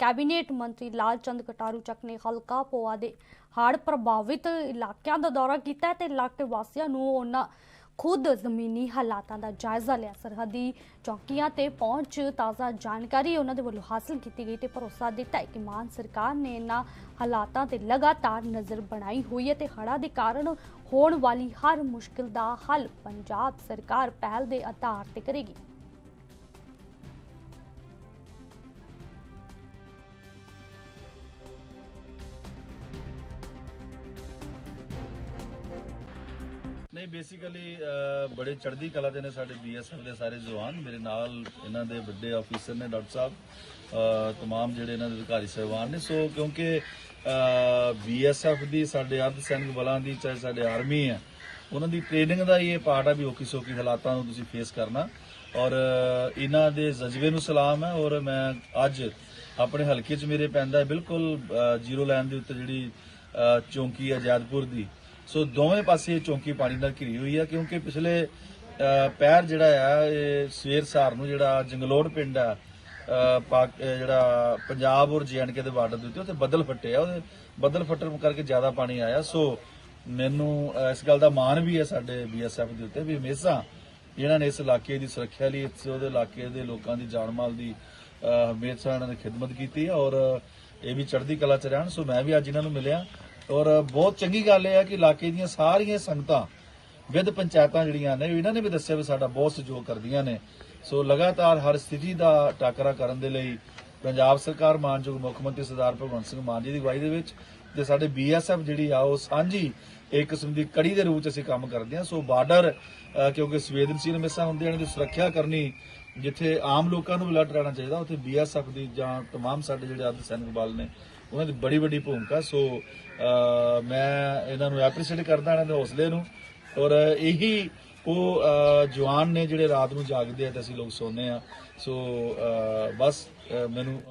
Cabinet ਮੰਤਰੀ ਲਾਲਚੰਦ ਕਟਾਰੂ ਚੱਕ ਨੇ ਹਲਕਾ ਪੋਆ ਦੇ ਹੜ੍ਹ ਪ੍ਰਭਾਵਿਤ ਇਲਾਕਿਆਂ ਦਾ ਦੌਰਾ ਕੀਤਾ ਹੈ ਤੇ ਇਲਾਕੇ ਵਾਸੀਆਂ ਨੂੰ ਉਹਨਾਂ ਖੁਦ ਜ਼ਮੀਨੀ ਹਾਲਾਤਾਂ ਦਾ ਜਾਇਜ਼ਾ ਲਿਆ। ਸਰਹੱਦੀ ਚੌਕੀਆਂ ਤੇ ਪਹੁੰਚ ਤਾਜ਼ਾ ਜਾਣਕਾਰੀ ਉਹਨਾਂ ਦੇ ਵੱਲੋਂ ਹਾਸਲ ਕੀਤੀ ਗਈ ਤੇ ਭਰੋਸਾ ਦਿੱਤਾ ਕਿ ਮਾਨ ਸਰਕਾਰ ਨੇ ਇਹਨਾਂ ਹਾਲਾਤਾਂ ਤੇ ਲਗਾਤਾਰ ਨਜ਼ਰ ਬਣਾਈ ਹੋਈ ਹੈ ਤੇ ਹੜ੍ਹਾਂ ਦੇ ਕਾਰਨ ਹੋਣ ਵਾਲੀ ਹਰ ਮੁਸ਼ਕਲ ਦਾ ਹੱਲ ਪੰਜਾਬ ਸਰਕਾਰ ਪਹਿਲ ਦੇ ਆਧਾਰ ਤੇ ਕਰੇਗੀ। ਨਹੀਂ ਬੇਸਿਕਲੀ ਬੜੇ ਚੜ੍ਹਦੀ ਕਲਾ ਦੇ ਨੇ ਸਾਡੇ ਬੀਐਸਐਫ ਦੇ ਸਾਰੇ ਜਵਾਨ। ਮੇਰੇ ਨਾਲ ਇਹਨਾਂ ਦੇ ਵੱਡੇ ਆਫੀਸਰ ਨੇ ਡਾਕਟਰ ਸਾਹਿਬ ਅਹ, ਤਮਾਮ ਜਿਹੜੇ ਇਹਨਾਂ ਦੇ ਅਧਿਕਾਰੀ ਸਹਿਬਾਨ ਨੇ। ਸੋ ਕਿਉਂਕਿ ਬੀਐਸਐਫ ਦੀ ਸਾਡੇ ਅਰਧ ਸੈਨਿਕ ਬਲਾਂ ਦੀ ਚਾਹੇ ਸਾਡੇ ਆਰਮੀ ਹੈ ਉਹਨਾਂ ਦੀ ਟ੍ਰੇਨਿੰਗ ਦਾ ਹੀ ਇਹ ਪਾਰਟ ਆ ਵੀ ਔਖੀ ਸੌਖੀ ਹਾਲਾਤਾਂ ਨੂੰ ਤੁਸੀਂ ਫੇਸ ਕਰਨਾ। ਔਰ ਇਹਨਾਂ ਦੇ ਜਜ਼ਬੇ ਨੂੰ ਸਲਾਮ ਹੈ। ਔਰ ਮੈਂ ਅੱਜ ਆਪਣੇ ਹਲਕੇ 'ਚ ਮੇਰੇ ਪੈਂਦਾ ਬਿਲਕੁਲ ਜ਼ੀਰੋ ਲਾਈਨ ਦੇ ਉੱਤੇ ਜਿਹੜੀ ਚੌਂਕੀ ਹੈ ਜੈਦਪੁਰ ਦੀ। ਸੋ ਦੋਵੇਂ ਪਾਸੇ ਚੌਂਕੀ ਪਾਣੀ ਨਾਲ ਘਿਰੀ ਹੋਈ ਹੈ ਕਿਉਂਕਿ ਪਿਛਲੇ ਅਹ, ਪੈਰ ਜਿਹੜਾ ਆ ਇਹ ਸਵੇਰ ਸਾਰ ਨੂੰ ਜਿਹੜਾ ਜੰਗਲੋੜ ਪਿੰਡ ਆ ਪਾਕ ਜਿਹੜਾ ਪੰਜਾਬ ਔਰ ਜੀਐਨਕੇ ਦੇ ਬਾਰਡਰ ਦੇ ਉੱਤੇ ਉੱਥੇ ਬੱਦਲ ਫੱਟੇ ਆ ਉਹਦੇ ਬੱਦਲ ਫੱਟਣ ਕਰਕੇ ਜ਼ਿਆਦਾ ਪਾਣੀ ਆਇਆ। ਸੋ ਮੈਨੂੰ ਇਸ ਗੱਲ ਦਾ ਮਾਣ ਵੀ ਹੈ ਸਾਡੇ ਬੀਐਸਐਫ ਦੇ ਉੱਤੇ ਵੀ ਹਮੇਸ਼ਾ ਇਹਨਾਂ ਨੇ ਇਸ ਇਲਾਕੇ ਦੀ ਸੁਰੱਖਿਆ ਲਈ ਇਸ ਉਹਦੇ ਇਲਾਕੇ ਦੇ ਲੋਕਾਂ ਦੀ ਜਾਨ ਮਾਲ ਦੀ ਹਮੇਸ਼ਾ ਇਹਨਾਂ ਨੇ ਖਿਦਮਤ ਕੀਤੀ ਔਰ ਇਹ ਵੀ ਚੜ੍ਹਦੀ ਕਲਾ ਚ ਰਹਿਣ। ਸੋ ਮੈਂ ਵੀ ਅੱਜ ਇਹਨਾਂ ਨੂੰ ਮਿਲਿਆ। ਔਰ ਬਹੁਤ ਚੰਗੀ ਗੱਲ ਇਹ ਹੈ ਕਿ ਇਲਾਕੇ ਦੀਆਂ ਸਾਰੀਆਂ ਸੰਗਤਾਂ ਵਿਦ ਪੰਚਾਇਤਾਂ ਜਿਹੜੀਆਂ ਨੇ ਇਹਨਾਂ ਨੇ ਵੀ ਦੱਸਿਆ ਵੀ ਸਾਡਾ ਬਹੁਤ ਸਹਿਯੋਗ ਕਰਦੀਆਂ ਨੇ ਸੋ ਲਗਾਤਾਰ ਹਰ ਸਥਿਤੀ ਦਾ ਟਾਕਰਾ ਕਰਨ ਦੇ ਲਈ ਪੰਜਾਬ ਸਰਕਾਰ ਮਾਨਯੋਗ ਮੁੱਖ ਮੰਤਰੀ ਸਰਦਾਰ ਭਗਵੰਤ ਸਿੰਘ ਮਾਨ ਜੀ ਦੀ ਅਗਵਾਈ ਦੇ ਵਿੱਚ ਤੇ ਸਾਡੇ ਬੀਐਸਐਫ ਜਿਹੜੀ ਆ ਉਹ ਸਾਂਝੀ ਇੱਕ ਕਿਸਮ ਦੀ ਕੜੀ ਦੇ ਰੂਪ ਚ ਅਸੀਂ ਕੰਮ ਕਰਦੇ ਹਾਂ ਸੋ ਬਾਰਡਰ ਅਹ, ਕਿਉਂਕਿ ਸੰਵੇਦਨਸ਼ੀਲ ਮਿਸਾਂ ਹੁੰਦੀਆਂ ਨੇ ਦੀ ਸੁਰੱਖਿਆ ਕਰਨੀ ਜਿੱਥੇ ਆਮ ਲੋਕਾਂ ਨੂੰ ਵੀ ਅਲਰਟ ਰਹਿਣਾ ਚਾਹੀਦਾ ਉੱਥੇ ਬੀਐਸਐਫ ਦੀ ਜਾਂ तमाम ਸਾਡੇ ਜਿਹੜੇ ਅਰਧ ਸੈਨਿਕ ਬਲ ਨੇ ਉਹਨਾਂ ਦੀ ਬੜੀ ਵੱਡੀ ਭੂਮਿਕਾ, ਸੋ ਮੈਂ ਇਹਨਾਂ ਨੂੰ ਐਪਰੀਸ਼ੀਏਟ ਕਰਦਾ ਇਹਨਾਂ ਦੇ ਹੌਸਲੇ ਨੂੰ ਔਰ ਇਹੀ ਉਹ ਜਵਾਨ ਨੇ ਜਿਹੜੇ ਰਾਤ ਨੂੰ ਜਾਗਦੇ ਆ ਤੇ ਅਸੀਂ ਲੋਕ ਸੌਂਦੇ ਆ। ਸੋ ਬਸ ਮੈਨੂੰ